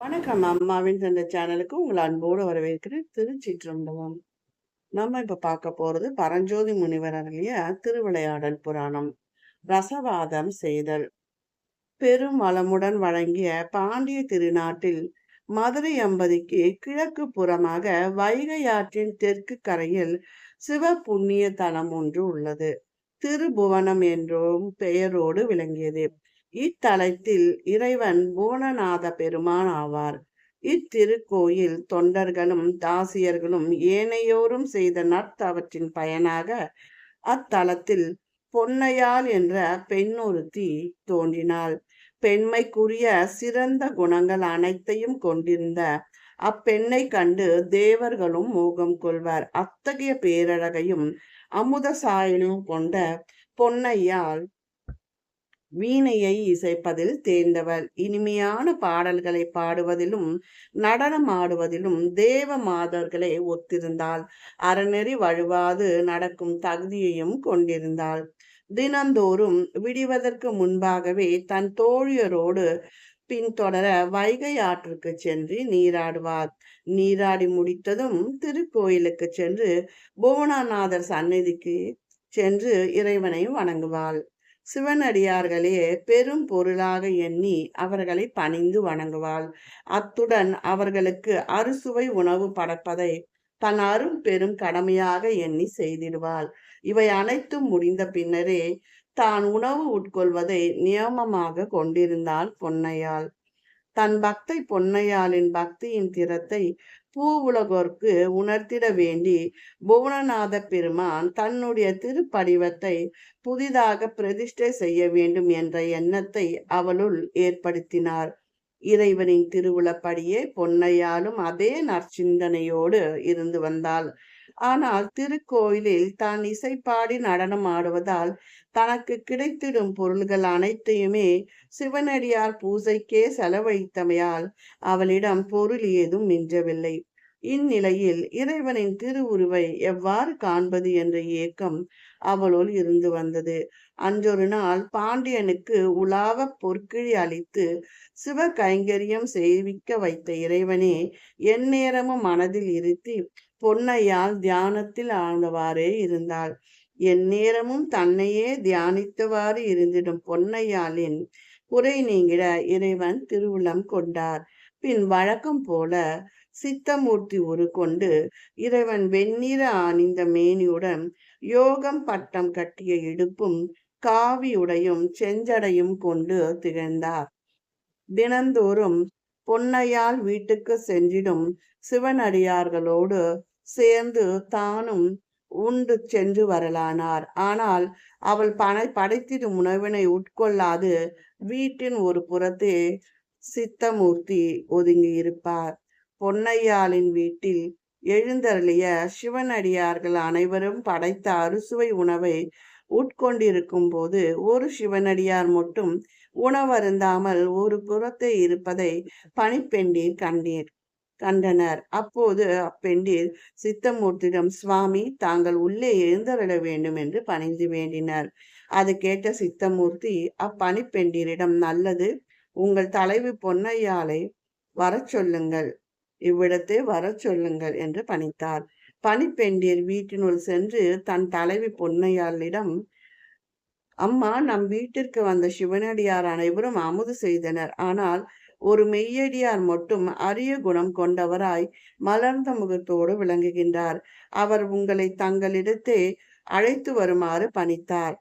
வணக்கம். அம்மாவின் சொந்த சேனலுக்கு உங்களை அன்போடு வரவேற்கிறேன். திருச்சிற்றம்பலம். நம்ம இப்ப பார்க்க போறது பரஞ்சோதி முனிவர் அருளிய திருவிளையாடல் புராணம். ரசவாதம் செய்தல். பெரும் வளமுடன் வழங்கிய பாண்டிய திருநாட்டில் மதுரை அம்பதிக்கு கிழக்கு புறமாக வைகை ஆற்றின் தெற்கு கரையில் சிவ புண்ணிய தலம் ஒன்று உள்ளது. திருபுவனம் என்றும் பெயரோடு விளங்கியது. இத்தலத்தில் இறைவன் புவனநாத பெருமான் ஆவார். இத்திருக்கோயில் தொண்டர்களும் தாசியர்களும் ஏனையோரும் செய்த நற்தவற்றின் பயனாக அத்தலத்தில் பொன்னையாள் என்ற பெண் ஒருத்தி தோன்றினாள். பெண்மைக்குரிய சிறந்த குணங்கள் அனைத்தையும் கொண்டிருந்த அப்பெண்ணை கண்டு தேவர்களும் மோகம் கொள்வார். அத்தகைய பேரழகையும் அமுத சாயலும் கொண்ட பொன்னையால் வீணையை இசைப்பதில் தேர்ந்தவர். இனிமையான பாடல்களை பாடுவதிலும் நடனம் ஆடுவதிலும் தேவ மாதர்களை ஒத்திருந்தாள். அறநெறி வழுவாது நடக்கும் தகுதியையும் கொண்டிருந்தாள். தினந்தோறும் விடிவதற்கு முன்பாகவே தன் தோழியரோடு பின்தொடர வைகை ஆற்றுக்கு சென்று நீராடுவார். நீராடி முடித்ததும் திருக்கோயிலுக்கு சென்று புவனநாதர் சந்நிதிக்கு சென்று இறைவனை வணங்குவாள். சிவனடியார்களே பெரும் பொருளாக எண்ணி அவர்களை பணிந்து வணங்குவாள். அத்துடன் அவர்களுக்கு அறுசுவை உணவு படைப்பதை தன் அரும் பெரும் கடமையாக எண்ணி செய்திடுவாள். இவை அனைத்தும் முடிந்த பின்னரே தான் உணவு உட்கொள்வதை நியமமாக கொண்டிருந்தாள் பொன்னையாள். தன் பக்தை பொன்னையாளின் பக்தியின் திறத்தை பூ உலகோர்க்கு உணர்த்திட வேண்டி புவனநாத பெருமான் தன்னுடைய திருப்படிவத்தை புதிதாக பிரதிஷ்டை செய்ய வேண்டும் என்ற எண்ணத்தை அவளுள் ஏற்படுத்தினார். இறைவனின் திருவுளப்படியே பொன்னையாலும் அதே நற்சிந்தனையோடு இருந்து வந்தாள். ஆனால் திருக்கோயிலில் தான் இசைப்பாடி நடனம் ஆடுவதால் தனக்கு கிடைத்திடும் பொருள்கள் அனைத்தையுமே சிவனடியார் பூஜைக்கே செலவழித்தமையால் அவளிடம் பொருள் ஏதும் மிஞ்சவில்லை இந்நிலையில் இறைவனின் திருவுருவை எவ்வாறு காண்பது என்ற ஏக்கம் அவளுள் இருந்து வந்தது. அன்றொரு நாள் பாண்டியனுக்கு உலாவ பொற்கிழி அளித்து சிவ கைங்கரியம் செய்விக்க வைத்த இறைவனே எந்நேரமும் மனதில் இருத்தி பொன்னையால் தியானத்தில் ஆழ்ந்தவாறே இருந்தாள். எந்நேரமும் தன்னையே தியானித்தவாறு இருந்திடும் பொன்னையாளின் குறை நீங்கிட இறைவன் திருவுளம் கொண்டார். பின் வழக்கம் போல சித்தமூர்த்தி உரு கொண்டு இறைவன் வெண்ணிற அணிந்த மேனியுடன் யோகம் பட்டம் கட்டிய இடுப்பும் காவியுடையும் செஞ்சடையும் கொண்டு திகழ்ந்தார். தினந்தோறும் பொன்னையால் வீட்டுக்கு சென்றிடும் சிவனடியார்களோடு சேர்ந்து தானும் உண்டு சென்று வரலானார். ஆனால் அவள் பனை படைத்திடும் உணவினை உட்கொள்ளாது வீட்டின் ஒரு புறத்தே சித்தமூர்த்தி ஒதுங்கி இருப்பார். பொன்னையாளின் வீட்டில் எழுந்தருளிய சிவனடியார்கள் அனைவரும் படைத்த அறுசுவை உணவை உட்கொண்டிருக்கும் போது ஒரு சிவனடியார் மட்டும் உணவருந்தாமல் ஒரு புறத்தை இருப்பதை பனிப்பெண்டீர் கண்டீர் கண்டனர். அப்போது அப்பெண்டீர் சித்தமூர்த்தியிடம் சுவாமி தாங்கள் உள்ளே எழுந்தருள வேண்டும் என்று பணிந்து வேண்டினர் அது கேட்ட சித்தமூர்த்தி அப்பணிப்பெண்டீரிடம் நல்லது உங்கள் தலைவி பொன்னையாளை வரச் சொல்லுங்கள். இவ்விடத்தை வரச் சொல்லுங்கள் என்று பணித்தார். பணிப்பெண்டியர் வீட்டினுள் சென்று தன் தலைவி பொன்னையாளிடம் அம்மா நம் வீட்டிற்கு வந்த சிவனடியார் அனைவரும் அமுது செய்தனர். ஆனால் ஒரு மெய்யடியார் மட்டும் அரிய குணம் கொண்டவராய் மலர்ந்த முகத்தோடு விளங்குகின்றார். அவர் உங்களை தங்களிடத்தே அழைத்து வருமாறு பணித்தார்.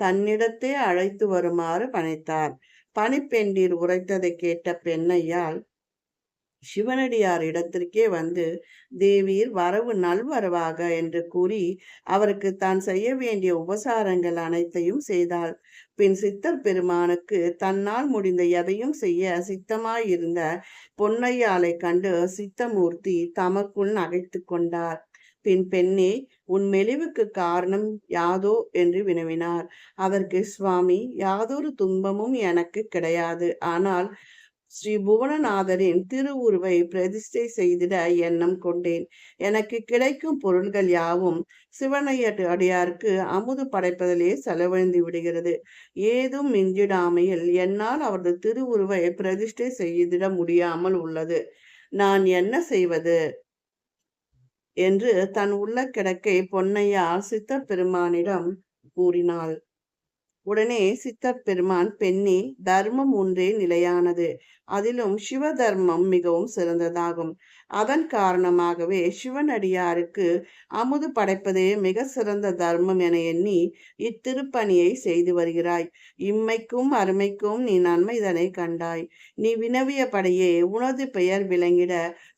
தன்னிடத்தே அழைத்து வருமாறு பணித்தார். பனிப்பெண்டீர் உரைத்ததை கேட்ட பெண்ணையால் சிவனடியார் இடத்திற்கே வந்து தேவீர் வரவு நல்வரவாக என்று கூறி அவருக்கு தான் செய்ய வேண்டிய உபசாரங்கள் அனைத்தையும் செய்தாள். பின் சித்தர் பெருமானுக்கு தன்னால் முடிந்த எதையும் செய்ய சித்தமாயிருந்த பொன்னையாளை கண்டு சித்தமூர்த்தி தமக்குள் நகைத்து கொண்டார். பின் பெண்ணே உன் மெலிவுக்கு காரணம் யாதோ என்று வினவினார். அதற்கு சுவாமி யாதொரு துன்பமும் எனக்கு கிடையாது. ஆனால் ஸ்ரீ புவனநாதரின் திருவுருவை பிரதிஷ்டை செய்திட எண்ணம் கொண்டேன். எனக்கு கிடைக்கும் பொருள்கள் யாவும் சிவனைய அடியாருக்கு அமுது படைப்பதிலே செலவழிந்து விடுகிறது. ஏதும் மிஞ்சிடாமையில் என்னால் அவரது திருவுருவை பிரதிஷ்டை செய்திட முடியாமல் உள்ளது. நான் என்ன செய்வது? என்று தன் உள்ள கிடக்கை பொன்னையா சித்த பெருமானிடம் கூறினாள். உடனே சித்தர் பெருமான் பெண்ணே தர்மம் ஒன்றே நிலையானது. அதிலும் சிவ தர்மம் மிகவும் சிறந்ததாகும். அதன் காரணமாகவே சிவனடியாருக்கு அமுது படைப்பதே மிக சிறந்த தர்மம் என எண்ணி இத்திருப்பணியை செய்து வருகிறாய். இம்மைக்கும் அருமைக்கும் நீ நன்மை இதனை கண்டாய். நீ வினவியபடியே உனது பெயர் விளங்கிட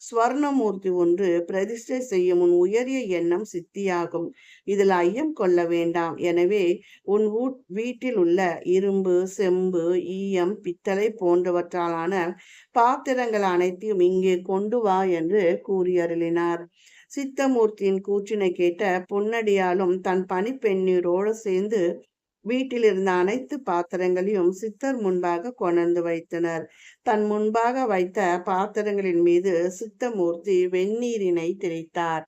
ஸ்வர்ணமூர்த்தி ஒன்று பிரதிஷ்டை செய்யும் உன் உயரிய எண்ணம் சித்தியாகும். இதில் ஐயம் கொள்ள வேண்டாம். எனவே உன் வீட்டில் உள்ள இரும்பு செம்பு ஈயம் பித்தளை போன்றவற்றாலான பாத்திரங்கள் அனைத்தையும் இங்கே கொண்டு வா என்று கூறியருளினார். சித்தமூர்த்தியின் கூற்றினை கேட்ட பொன்னடியாலும் தன் பணிப்பெண்ணீரோடு சேர்ந்து வீட்டில் இருந்த அனைத்து பாத்திரங்களையும் சித்தர் முன்பாக கொணர்ந்து வைத்தனர். தன் முன்பாக வைத்த பாத்திரங்களின் மீது சித்தமூர்த்தி வெந்நீரினை தெளித்தார்.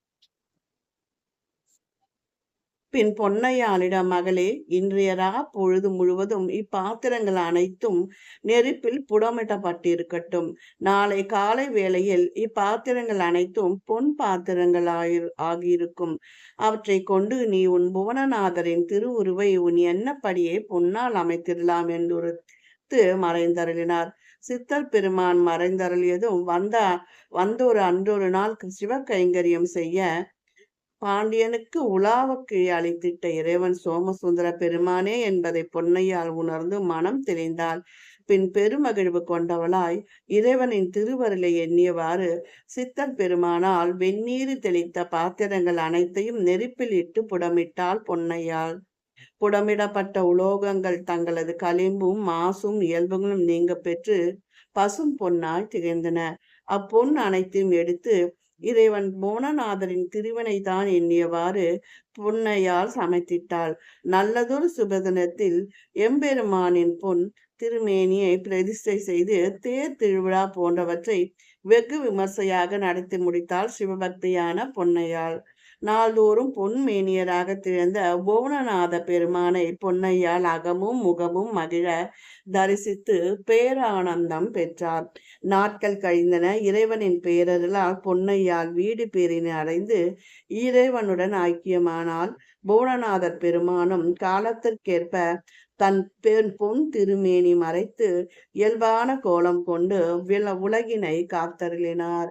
பின் பொன்னையாளிடம் மகளே இன்றைய ரா பொழுது முழுவதும் இப்பாத்திரங்கள் அனைத்தும் நெருப்பில் புடமிட்டப்பட்டிருக்கட்டும் நாளை காலை வேளையில் இப்பாத்திரங்கள் அனைத்தும் பொன் பாத்திரங்கள் ஆகியிருக்கும். அவற்றை கொண்டு நீ உன் புவனநாதரின் திருவுருவை உன் எண்ணப்படியே பொன்னால் அமைத்திடலாம் என்று மறைந்தருளினார். சித்தர் பெருமான் மறைந்தருளியதும் வந்த வந்தொரு அன்றொரு நாள் சிவ கைங்கரியம் செய்ய பாண்டியனுக்கு உலாவுக்கு அளித்திட்ட இறைவன் சோமசுந்தர பெருமானே என்பதை பொன்னையால் உணர்ந்து மனம் தெளிந்தாள். பின் பெருமகிழ்வு கொண்டவளாய் இறைவனின் திருவருளை எண்ணியவாறு சித்தன் பெருமானால் வெந்நீர் தெளித்த பாத்திரங்கள் அனைத்தையும் நெருப்பில் இட்டு புடமிட்டாள் பொன்னையாள். புடமிடப்பட்ட உலோகங்கள் தங்களது களிம்பும் மாசும் இயல்புகளும் நீங்க பெற்று பசும் பொன்னாய் திகழ்ந்தன. அப்பொன் அனைத்தையும் எடுத்து இறைவன் புவனநாதரின் திருவினை தான் எண்ணியவாறு பொன்னையால் சமைத்திட்டாள். நல்லதொரு சுபதனத்தில் எம்பெருமானின் பொன் திருமேனியை பிரதிஷ்டை செய்து தேர் திருவிழா போன்றவற்றை வெகு விமர்சையாக நடத்தி முடித்தாள் சிவபக்தியான பொன்னையாள். நாள்தோறும் பொன்மேனியராக திறந்த புவனநாத பெருமானை பொன்னையால் அகமும் முகமும் மகிழ தரிசித்து பேரானந்தம் பெற்றார். நாட்கள் கழிந்தன. இறைவனின் பேரருளால் பொன்னையால் வீடு பேரினை அடைந்து இறைவனுடன் ஐக்கியமானால் புவனநாதர் பெருமானும் காலத்திற்கேற்ப தன் பெண் பொன் திருமேனி மறைத்து இயல்பான கோலம் கொண்டு வில உலகினை காத்தருளினார்.